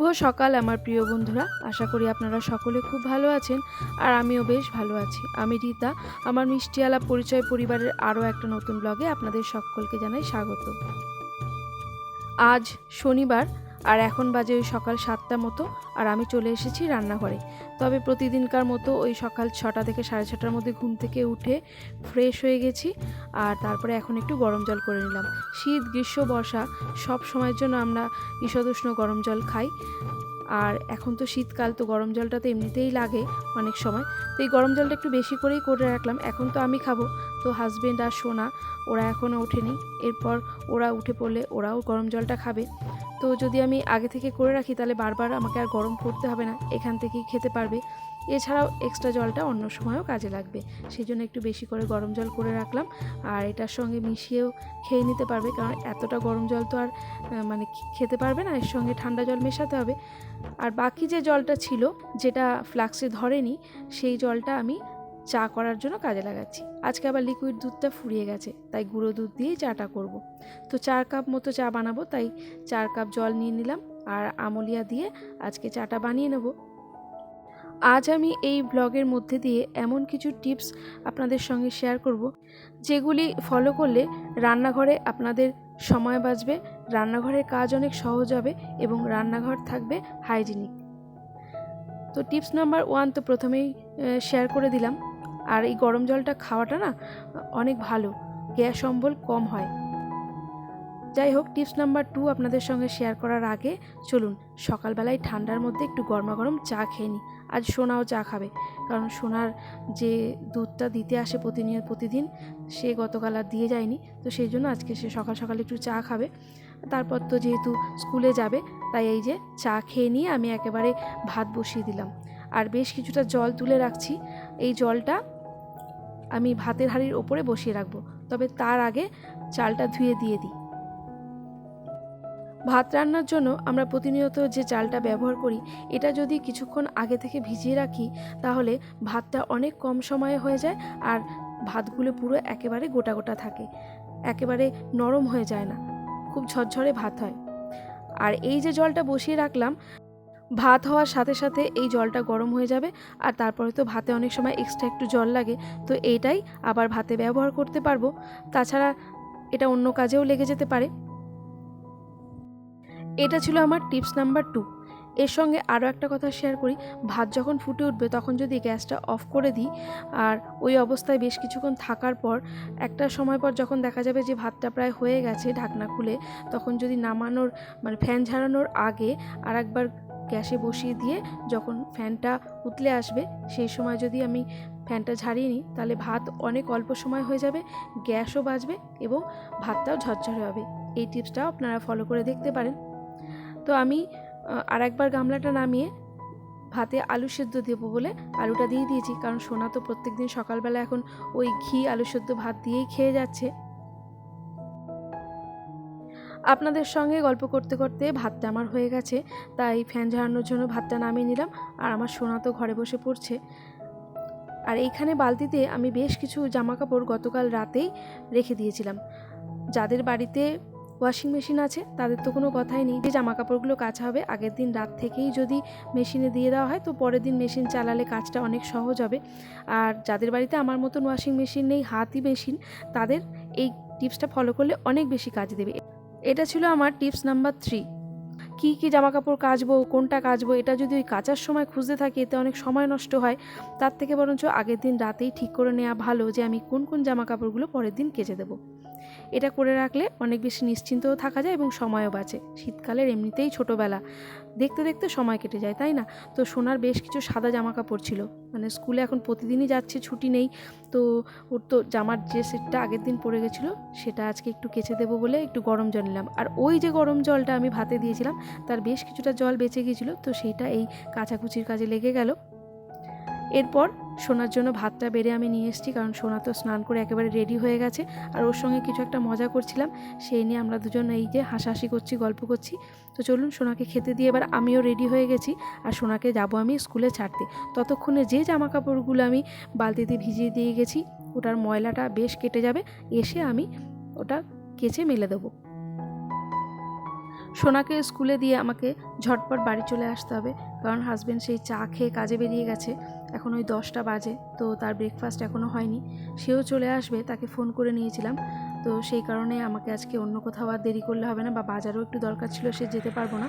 শুভ সকাল আমার প্রিয় বন্ধুরা। আশা করি আপনারা সকলে খুব ভালো আছেন আর আমিও বেশ ভালো আছি। আমি রীতা, আমার মিষ্টি আলাপ পরিচয় পরিবারের আরও একটা নতুন ব্লগে আপনাদের সকলকে জানাই স্বাগত। আজ শনিবার আর এখন বাজে ওই সকাল সাতটা মতো, আর আমি চলে এসেছি রান্নাঘরে। তবে প্রতিদিনকার মতো ওই সকাল ছটা থেকে সাড়ে ছটার মধ্যে ঘুম থেকে উঠে ফ্রেশ হয়ে গেছি, আর তারপরে এখন একটু গরম জল করে নিলাম। শীত, গ্রীষ্ম, বর্ষা, সব সময়ের জন্য আমরা ঈষদুষ্ণ গরম জল খাই। আর এখন তো শীতকাল, তো গরম জলটা তো এমনিতেই লাগে অনেক সময়। তো এই গরম জলটা একটু বেশি করেই করে রাখলাম। এখন তো আমি খাব তো হাজবেন্ড আর সোনা, ওরা এখনও ওঠেনি। এরপর ওরা উঠে পড়লে ওরাও গরম জলটা খাবে। তো যদি আমি আগে থেকে করে রাখি, তাহলে বারবার আমাকে আর গরম করতে হবে না। এখান থেকেই খেতে পারবে। এছাড়াও এক্সট্রা জলটা অন্য সময়ও কাজে লাগবে। সেই জন্য একটু বেশি করে গরম জল করে রাখলাম। আর এটার সঙ্গে মিশিয়েও খেয়ে নিতে পারবে। কারণ এতটা গরম জল তো আর মানে খেতে পারবে না। এর সঙ্গে ঠান্ডা জল মেশাতে হবে। আর বাকি যে জলটা ছিল, যেটা ফ্লাক্সে ধরেনি, সেই জলটা আমি চা করার জন্য কাজে লাগাচ্ছি। আজকে আবার লিকুইড দুধটা ফুরিয়ে গেছে, তাই গুঁড়ো দুধ দিয়েই চাটা করব। তো চার কাপ মতো চা বানাবো, তাই চার কাপ জল নিয়ে নিলাম আর আমলিয়া দিয়ে আজকে চাটা বানিয়ে নেব। আজ আমি এই ব্লগের মধ্যে দিয়ে এমন কিছু টিপস আপনাদের সঙ্গে শেয়ার করব, যেগুলি ফলো করলে রান্নাঘরে আপনাদের সময় বাঁচবে, রান্নাঘরের কাজ অনেক সহজ হবে এবং রান্নাঘর থাকবে হাইজিনিক তো টিপস নাম্বার ওয়ান তো প্রথমেই শেয়ার করে দিলাম। আর এই গরম জলটা খাওয়াটা না অনেক ভালো। গ্যাস অম্বল কম হয়। যাই হোক টিপস নাম্বার টু আপনাদের সঙ্গে শেয়ার করার আগে চলুন, সকালবেলায় ঠান্ডার মধ্যে একটু গরমা গরম চা খেয়ে নিই। আজ সোনাও চা খাবে। কারণ সোনার যে দুধটা দিতে আসে প্রতিনিয়ত প্রতিদিন, সে গতকাল আর দিয়ে যায়নি। তো সেই জন্য আজকে সে সকাল সকাল একটু চা খাবে। তারপর তো যেহেতু স্কুলে যাবে, তাই এই যে চা খেয়ে নিয়ে আমি একেবারে ভাত বসিয়ে দিলাম। আর বেশ কিছুটা জল তুলে রাখছি। এই জলটা আমি ভাতের হাঁড়ির ওপরে বসিয়ে রাখব। তবে তার আগে চালটা ধুয়ে দিয়ে দিই। ভাত রান্নার জন্য আমরা প্রতিনিয়ত যে চালটা ব্যবহার করি, এটা যদি কিছুক্ষণ আগে থেকে ভিজিয়ে রাখি, তাহলে ভাতটা অনেক কম সময়ে হয়ে যায় আর ভাতগুলো পুরো একেবারে গোটা গোটা থাকে। একেবারে নরম হয়ে যায় না। খুব ঝরঝরে ভাত হয়। আর এই যে জলটা বসিয়ে রাখলাম ভাত হওয়ার সাথে সাথে এই জলটা গরম হয়ে যাবে আর তারপরে তো ভাতে অনেক সময় এক্সট্রা একটু জল লাগে, তো এইটাই আবার ভাতে ব্যবহার করতে পারব। তাছাড়া এটা অন্য কাজেও লেগে যেতে পারে। এটা ছিল আমার টিপস নাম্বার টু এর সঙ্গে আরও একটা কথা শেয়ার করি, ভাত যখন ফুটে উঠবে তখন যদি গ্যাসটা অফ করে দিই, আর ওই অবস্থায় বেশ কিছুক্ষণ থাকার পর, একটা সময় পর যখন দেখা যাবে যে ভাতটা প্রায় হয়ে গেছে ঢাকনা খুলে, তখন যদি নামানোর মানে ফ্যান ঝাড়ানোর আগে আর একবার গ্যাসে বসিয়ে দিয়ে যখন ফ্যানটা উতলে আসবে, সেই সময় যদি আমি ফ্যানটা ঝাড়িয়ে নিই, তাহলে ভাত অনেক অল্প সময় হয়ে যাবে, গ্যাসও বাঁচবে এবং ভাতটাও ঝরঝরে হবে। এই টিপসটাও আপনারা ফলো করে দেখতে পারেন। তো আমি আর একবার গামলাটা নামিয়ে ভাতে আলু সেদ্ধ দেবো বলে আলুটা দিয়ে দিয়েছি, কারণ সোনা তো প্রত্যেক দিন সকালবেলা এখন ওই ঘি আলু সেদ্ধ ভাত দিয়েই খেয়ে যাচ্ছে। আপনাদের সঙ্গে গল্প করতে করতে ভাতটা আমার হয়ে গেছে, তাই ফ্যান ঝাড়ানোর জন্য ভাতটা নামিয়ে নিলাম, আর আমার সোনা তো ঘরে বসে পড়ছে। আর এইখানে বালতিতে আমি বেশ কিছু জামা কাপড় গতকাল রাতেই রেখে দিয়েছিলাম। যাদের বাড়িতে ওয়াশিং মেশিন আছে, তাদের তো কোনো কথাই নেই যে জামা কাপড়গুলো কাচা হবে, আগের দিন রাত থেকেই যদি মেশিনে দিয়ে দেওয়া হয়, তো পরের দিন মেশিন চালালে কাজটা অনেক সহজ হবে। আর যাদের বাড়িতে আমার মতন ওয়াশিং মেশিন নেই, হাতই মেশিন, তাদের এই টিপসটা ফলো করলে অনেক বেশি কাজ দেবে। এটা ছিল আমার টিপস নাম্বার থ্রি কী কী জামা কাপড় কাচবো, কোনটা কাচবো, এটা যদি ওই কাচার সময় খুঁজতে থাকি, এতে অনেক সময় নষ্ট হয়, তার থেকে বরঞ্চ আগের দিন রাতেই ঠিক করে নেওয়া ভালো যে আমি কোন কোন জামা কাপড়গুলো পরের দিন কেচে দেবো। এটা করে রাখলে অনেক বেশি নিশ্চিন্তও থাকা যায় এবং সময়ও বাঁচে। শীতকালের এমনিতেই ছোটোবেলা। দেখতে দেখতে সময় কেটে যায়, তাই না? তো সোনার বেশ কিছু সাদা জামা কাপড় ছিল। মানে স্কুলে এখন প্রতিদিনই যাচ্ছে, ছুটি নেই। তো ওর তো জামার যে সেটটা আগের দিন পড়ে গেছিল, সেটা আজকে একটু কেচে দেবো বলে একটু গরম জল নিলাম। আর ওই যে গরম জলটা আমি ভাতে দিয়েছিলাম, তার বেশ কিছুটা জল বেঁচে গিয়েছিল। তো সেইটা এই কাচাকুচির কাজে লেগে গেল। এরপর সোনার জন্য ভাতটা বেড়ে আমি নিয়ে এসেছি, কারণ সোনা তো স্নান করে একেবারে রেডি হয়ে গেছে। আর ওর সঙ্গে কিছু একটা মজা করছিলাম, সেই নিয়ে আমরা দুজন এই যে হাসাহাসি করছি, গল্প করছি। তো চলুন সোনাকে খেতে দিয়ে এবার আমিও রেডি হয়ে গেছি, আর সোনাকে যাব আমি স্কুলে ছাড়তে। ততক্ষণে যে জামা কাপড়গুলো আমি বালতিতে ভিজিয়ে দিয়ে গেছি, ওটার ময়লাটা বেশ কেটে যাবে, এসে আমি ওটা কেচে মেলে দেবো। সোনাকে স্কুলে দিয়ে আমাকে ঝটপট বাড়ি চলে আসতে হবে, কারণ হাজব্যান্ড সেই চা খেয়ে কাজে বেরিয়ে গেছে। এখন ওই দশটা বাজে, তো তার ব্রেকফাস্ট এখনও হয়নি। সেও চলে আসবে, তাকে ফোন করে নিয়েছিলাম। তো সেই কারণে আমাকে আজকে অন্য কোথাও আর দেরি করলে হবে না, বা বাজারও একটু দরকার ছিল, সে যেতে পারব না।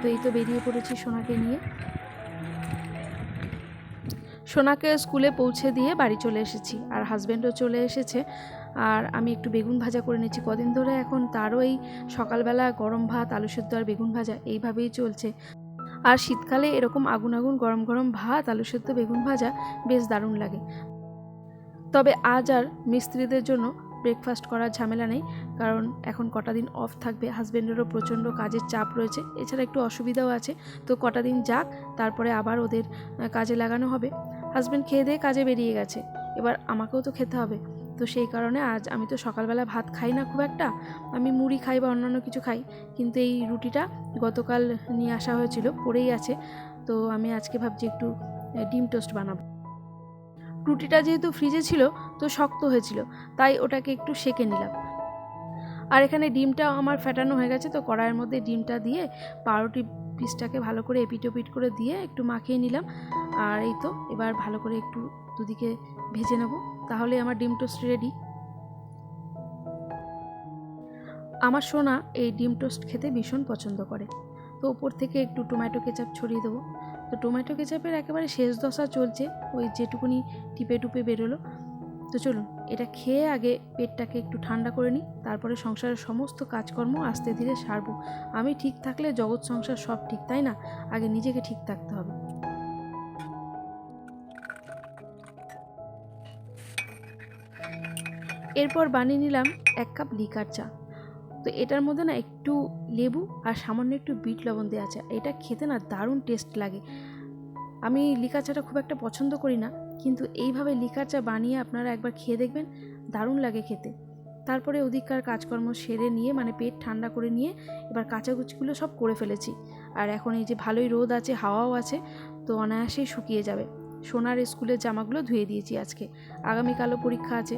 তো এই তো বেরিয়ে পড়েছি সোনাকে নিয়ে। সোনাকে স্কুলে পৌঁছে দিয়ে বাড়ি চলে এসেছি, আর হাজব্যান্ডও চলে এসেছে। আর আমি একটু বেগুন ভাজা করে নিচ্ছি কদিন ধরে এখন তারও এই সকালবেলা গরম ভাত, আলু সেদ্ধ আর বেগুন ভাজা এইভাবেই চলছে। আর শীতকালে এরকম আগুন আগুন, গরম গরম ভাত, আলু সেদ্ধ, বেগুন ভাজা বেশ দারুণ লাগে। তবে আজ আর মিস্ত্রিদের জন্য ব্রেকফাস্ট করার ঝামেলা নেই, কারণ এখন কটা দিন অফ থাকবে হাজব্যান্ডেরও প্রচণ্ড কাজের চাপ রয়েছে, এছাড়া একটু অসুবিধাও আছে। তো কটা দিন যাক, তারপরে আবার ওদের কাজে লাগানো হবে। হাজব্যান্ড খেয়ে দিয়ে কাজে বেরিয়ে গেছে, এবার আমাকেও তো খেতে হবে। তো সেই কারণে আজ আমি তো সকালবেলা ভাত খাই না খুব একটা, আমি মুড়ি খাই বা অন্যান্য কিছু খাই। কিন্তু এই রুটিটা গতকাল নিয়ে আসা হয়েছিল, পড়েই আছে। তো আমি আজকে ভাবছি একটু ডিম টোস্ট বানাবো। রুটিটা যেহেতু ফ্রিজে ছিল, তো শক্ত হয়েছিল, তাই ওটাকে একটু সেকে নিলাম। আর এখানে ডিমটাও আমার ফেটানো হয়ে গেছে, তো কড়াইয়ের মধ্যে ডিমটা দিয়ে পাউরুটি পিসটাকে ভালো করে এপিট ওপিট করে দিয়ে একটু মাখিয়ে নিলাম। আর এই তো, এবার ভালো করে একটু দুদিকে ভেজে নেব। তাহলে আমার ডিম টোস্ট রেডি আমার সোনা এই ডিম টোস্ট খেতে ভীষণ পছন্দ করে। তো ওপর থেকে একটু টমেটো কেচাপ ছড়িয়ে দেবো। তো টমেটো কেচাপের একেবারে শেষ দশা চলছে, ওই যেটুকুনি টিপে টুপে বেরোলো। তো চলুন, এটা খেয়ে আগে পেটটাকে একটু ঠান্ডা করে নিই, তারপরে সংসারের সমস্ত কাজকর্ম আস্তে ধীরে সারবো। আমি ঠিক থাকলে জগৎ, সংসার সব ঠিক, তাই না? আগে নিজেকে ঠিক থাকতে হবে। এরপর বানিয়ে নিলাম এক কাপ লিকার চা। তো এটার মধ্যে না একটু লেবু আর সামান্য একটু বিট লবণ দেওয়া আছে। এটা খেতে না দারুণ টেস্ট লাগে। আমি লিকার চাটা খুব একটা পছন্দ করি না, কিন্তু এইভাবে লিকার চা বানিয়ে আপনারা একবার খেয়ে দেখবেন, দারুণ লাগে খেতে। তারপরে ওদিককার কাজকর্ম সেরে নিয়ে মানে পেট ঠান্ডা করে নিয়ে, এবার কাচাকুচিগুলো সব করে ফেলেছি। আর এখন এই যে ভালোই রোদ আছে, হাওয়াও আছে, তো অনায়াসেই শুকিয়ে যাবে। সোনার স্কুলের জামাগুলো ধুয়ে দিয়েছি আজকে। আগামীকালও পরীক্ষা আছে।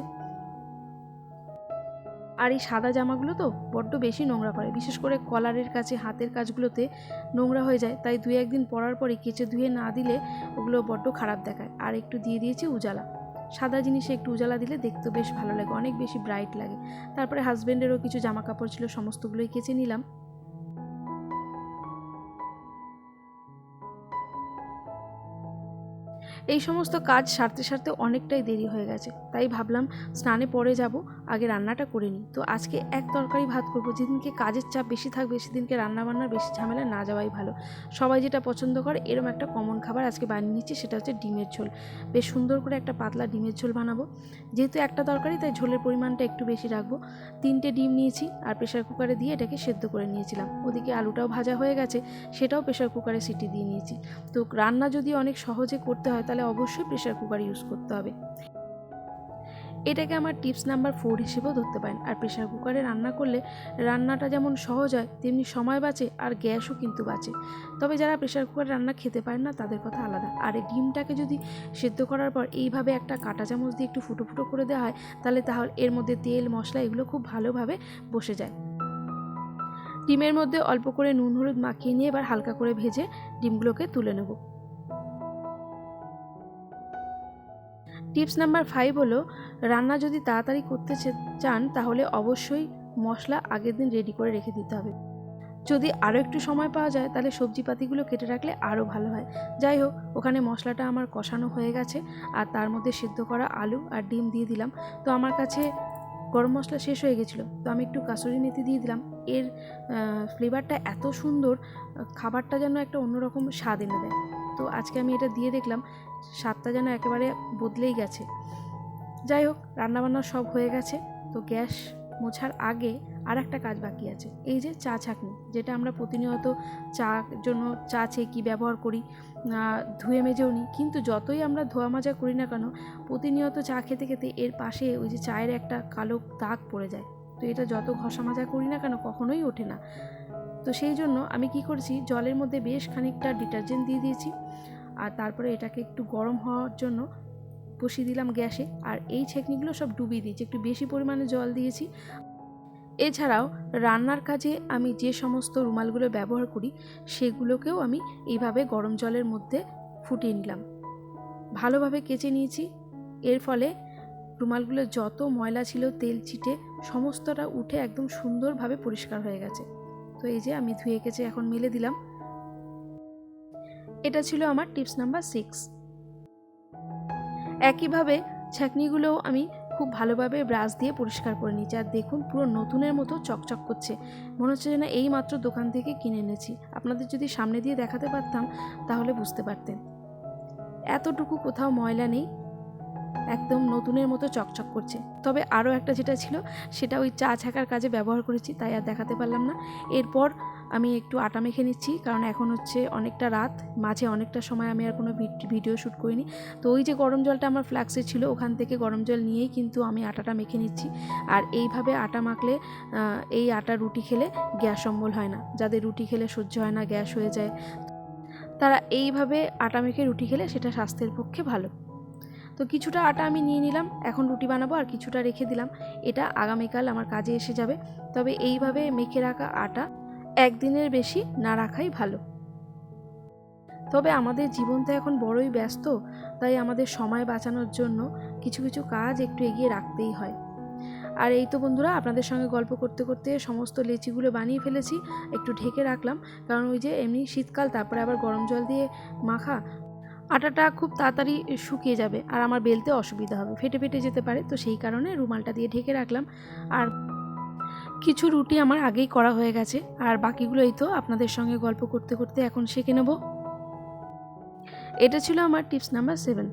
আর এই সাদা জামাগুলো তো বড্ড বেশি নোংরা করে বিশেষ করে কলারের কাছে, হাতের কাজগুলোতে নোংরা হয়ে যায়। তাই দুই একদিন পরার পরে কেচে ধুয়ে না দিলে ওগুলো বড্ড খারাপ দেখায়। আর একটু দিয়ে দিয়েছি উজালা। সাদা জিনিসে একটু উজালা দিলে দেখতে বেশ ভালো লাগে, অনেক বেশি ব্রাইট লাগে। তারপরে হাজব্যান্ডেরও কিছু জামা কাপড় ছিল, সমস্তগুলোই কেচে নিলাম। এই সমস্ত কাজ সারতে সারতে অনেকটাই দেরি হয়ে গেছে। তাই ভাবলাম স্নানে পরে যাব, আগে রান্নাটা করে নিই। তো আজকে এক তরকারি ভাত করব, যেদিনকে কাজের চাপ বেশি থাকবে সেদিনকে রান্না বান্নার বেশি ঝামেলা না যাওয়াই ভালো। সবাই যেটা পছন্দ করে এরম একটা কমন খাবার আজকে বানিয়ে নিচ্ছি, সেটা হচ্ছে ডিমের ঝোল। বেশ সুন্দর করে একটা পাতলা ডিমের ঝোল বানাবো। যেহেতু একটা তরকারি, তাই ঝোলের পরিমাণটা একটু বেশি রাখব। তিনটে ডিম নিয়েছি আর প্রেশার কুকারে দিয়ে এটাকে সেদ্ধ করে নিয়েছিলাম। ওদিকে আলুটাও ভাজা হয়ে গেছে, সেটাও প্রেশার কুকারে সিটি দিয়ে নিয়েছি। তো রান্না যদি অনেক সহজে করতে হয় তাহলে অবশ্যই প্রেশার কুকার ইউজ করতে হবে। এটাকে আমার টিপস নাম্বার ফোর হিসেবেও ধরতে পারেন। আর প্রেশার কুকারে রান্না করলে রান্নাটা যেমন সহজ হয়, তেমনি সময় বাঁচে আর গ্যাসও কিন্তু বাঁচে। তবে যারা প্রেশার কুকারে রান্না খেতে পারেন না, তাদের কথা আলাদা। আর এই ডিমটাকে যদি সেদ্ধ করার পর এইভাবে একটা কাঁটা চামচ দিয়ে একটু ফুটো ফুটো করে দেওয়া হয়, তাহলে তাহলে এর মধ্যে তেল, মশলা এগুলো খুব ভালোভাবে বসে যায়। ডিমের মধ্যে অল্প করে নুন, হলুদ মাখিয়ে নিয়ে এবার হালকা করে ভেজে ডিমগুলোকে তুলে নেব। টিপস নাম্বার ফাইভ হলো, রান্না যদি তাড়াতাড়ি করতে চান তাহলে অবশ্যই মশলা আগের দিন রেডি করে রেখে দিতে হবে। যদি আরও একটু সময় পাওয়া যায় তাহলে সবজিপাতিগুলো কেটে রাখলে আরও ভালো হয়। যাই হোক, ওখানে মশলাটা আমার কষানো হয়ে গেছে আর তার মধ্যে সিদ্ধ করা আলু আর ডিম দিয়ে দিলাম। তো আমার কাছে গরম মশলা শেষ হয়ে গেছিল, তো আমি একটু কাসুরি মেথি দিয়ে দিলাম। এর ফ্লেভারটা এত সুন্দর খাবারটা যেন একটা অন্যরকম স্বাদ এনে দেয়। তো আজকে আমি এটা দিয়ে দেখলাম, স্বাদটা যেন একেবারে বদলেই গেছে। যাই হোক, রান্নাবান্না সব হয়ে গেছে, তো গ্যাস মোছার আগে আর একটা কাজ বাকি আছে। এই যে চা ছাঁকনি যেটা আমরা প্রতিনিয়ত চা জন্য চা ছেঁকি ব্যবহার করি ধুয়ে মেজেও নিই কিন্তু যতই আমরা ধোয়া মাজা করি না কেন, প্রতিনিয়ত চা খেতে খেতে এর পাশে ওই যে চায়ের একটা কালো দাগ পড়ে যায়। তো এটা যত ঘষা মাজা করি না কেন, কখনোই ওঠে না। তো সেই জন্য আমি কি করছি, জলের মধ্যে বেশ খানিকটা ডিটারজেন্ট দিয়ে দিয়েছি। আর তারপরে এটাকে একটু গরম হওয়ার জন্য বসিয়ে দিলাম গ্যাসে। আর এই ছেঁকনিগুলো সব ডুবিয়ে দিয়েছি, একটু বেশি পরিমাণে জল দিয়েছি। এছাড়াও রান্নার কাজে আমি যে সমস্ত রুমালগুলো ব্যবহার করি, সেগুলোকেও আমি এইভাবে গরম জলের মধ্যে ফুটিয়ে নিলাম। ভালোভাবে কেচে নিয়েছি। এর ফলে রুমালগুলো যত ময়লা ছিল, তেল ছিটে, সমস্তটা উঠে একদম সুন্দরভাবে পরিষ্কার হয়ে গেছে। তো এই যে আমি ধুয়ে কেচে এখন মেলে দিলাম। এটা ছিল আমার টিপস নাম্বার সিক্স। একইভাবে ছাঁকনিগুলোও আমি খুব ভালোভাবে ব্রাশ দিয়ে পরিষ্কার করে নিয়েছি। আর দেখুন, পুরো নতুনের মতো চকচক করছে। মনে হচ্ছে যেন এই মাত্র দোকান থেকে কিনে এনেছি। আপনাদের যদি সামনে দিয়ে দেখাতে পারতাম, তাহলে বুঝতে পারতেন। এতটুকু কোথাও ময়লা নেই। একদম নতুনের মতো চকচক করছে। তবে আরও একটা যেটা ছিল, সেটা ওই চা ছাকার কাজে ব্যবহার করেছি, তাই আর দেখাতে পারলাম না। এরপর আমি একটু আটা মেখে নিচ্ছি, কারণ এখন হচ্ছে অনেকটা রাত, মাঝে অনেকটা সময় আমি আর কোনো ভিডিও শ্যুট করিনি। তো ওই যে গরম জলটা আমার ফ্ল্যাক্সে ছিল, ওখান থেকে গরম জল নিয়েই কিন্তু আমি আটাটা মেখে নিচ্ছি। আর এইভাবে আটা মাখলে এই আটা রুটি খেলে গ্যাস অম্বল হয় না। যাদের রুটি খেলে সহ্য হয় না, গ্যাস হয়ে যায়। তারা এইভাবে আটা মেখে রুটি খেলে, সেটা স্বাস্থ্যের পক্ষে ভালো। তো কিছুটা আটা আমি নিয়ে নিলাম, এখন রুটি বানাবো আর কিছুটা রেখে দিলাম। এটা আগামীকাল আমার কাজে এসে যাবে, তবে এইভাবে মেখে রাখা আটা একদিনের বেশি না রাখাই ভালো। তবে আমাদের জীবন তো এখন বড়ই ব্যস্ত, তাই আমাদের সময় বাঁচানোর জন্য কিছু কিছু কাজ একটু এগিয়ে রাখতেই হয়। আর এই তো বন্ধুরা, আপনাদের সঙ্গে গল্প করতে করতে সমস্ত লেচিগুলো বানিয়ে ফেলেছি, একটু ঢেকে রাখলাম। কারণ ওই যে এমনি শীতকাল, তারপরে আবার গরম জল দিয়ে মাখা আটাটা খুব তাড়াতাড়ি শুকিয়ে যাবে আর আমার বেলতে অসুবিধা হবে। ফেটে ফেটে যেতে পারে, তো সেই কারণে রুমালটা দিয়ে ঢেকে রাখলাম। আর কিছু রুটি আমার আগেই করা হয়ে গেছে। আর বাকিগুলো এই তো আপনাদের সঙ্গে গল্প করতে করতে এখন শিখে নেব। এটা ছিল আমার টিপস নাম্বার সেভেন।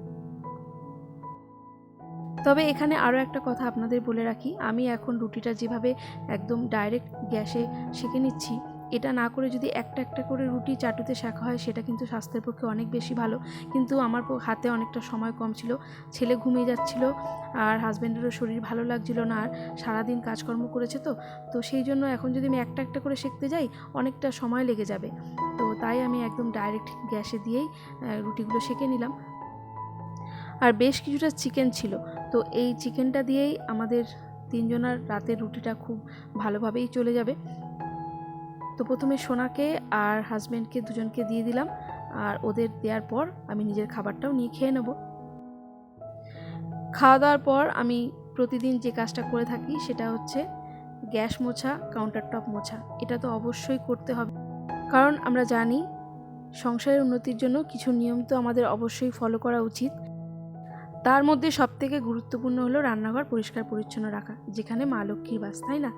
তবে এখানে আরও একটা কথা আপনাদের বলে রাখি। আমি এখন রুটিটা যেভাবে একদম ডাইরেক্ট গ্যাসে সেঁকে নিচ্ছি এটা না করে যদি একটা একটা করে রুটি চাটুতে শেখা হয়, সেটা কিন্তু স্বাস্থ্যের পক্ষে অনেক বেশি ভালো। কিন্তু আমার হাতে অনেকটা সময় কম ছিল। ছেলে ঘুমিয়ে যাচ্ছিল, আর হাজব্যান্ডেরও শরীর ভালো লাগছিল না, আর সারাদিন কাজকর্ম করেছে তো। তো সেই জন্য এখন যদি আমি একটা একটা করে শিখতে যাই, অনেকটা সময় লেগে যাবে। তো তাই আমি একদম ডাইরেক্ট গ্যাসে দিয়েই রুটিগুলো সেঁকে নিলাম। আর বেশ কিছুটা চিকেন ছিল। তো এই চিকেনটা দিয়েই আমাদের তিনজনার রাতের রুটিটা খুব ভালোভাবেই চলে যাবে। তো প্রথমে সোনাকে আর হাজব্যান্ডকে দুজনকে দিয়ে দিলাম। আর ওদের দেওয়ার পর আমি নিজের খাবারটাও নিয়ে খেয়ে নেব। খাওয়া দাওয়ার পর আমি প্রতিদিন যে কাজটা করে থাকি সেটা হচ্ছে গ্যাস মোছা কাউন্টার টপ মোছা। এটা তো অবশ্যই করতে হবে। কারণ আমরা জানি সংসারের উন্নতির জন্য কিছু নিয়ম তো আমাদের অবশ্যই ফলো করা উচিত। তার মধ্যে সবথেকে গুরুত্বপূর্ণ হলো রান্নাঘর পরিষ্কার পরিচ্ছন্ন রাখা, যেখানে মা লক্ষ্মীর বাস, তাই না?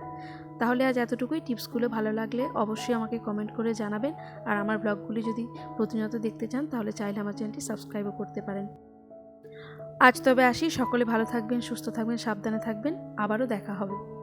তাহলে আজ এতটুকুই। টিপসগুলো ভালো লাগলে অবশ্যই আমাকে কমেন্ট করে জানাবেন। আর আমার ব্লগগুলি যদি প্রতিনিয়ত দেখতে চান, তাহলে চাইলে আমার চ্যানেলটি সাবস্ক্রাইবও করতে পারেন। আজ তবে আসি। সকলে ভালো থাকবেন, সুস্থ থাকবেন, সাবধানে থাকবেন। আবারও দেখা হবে।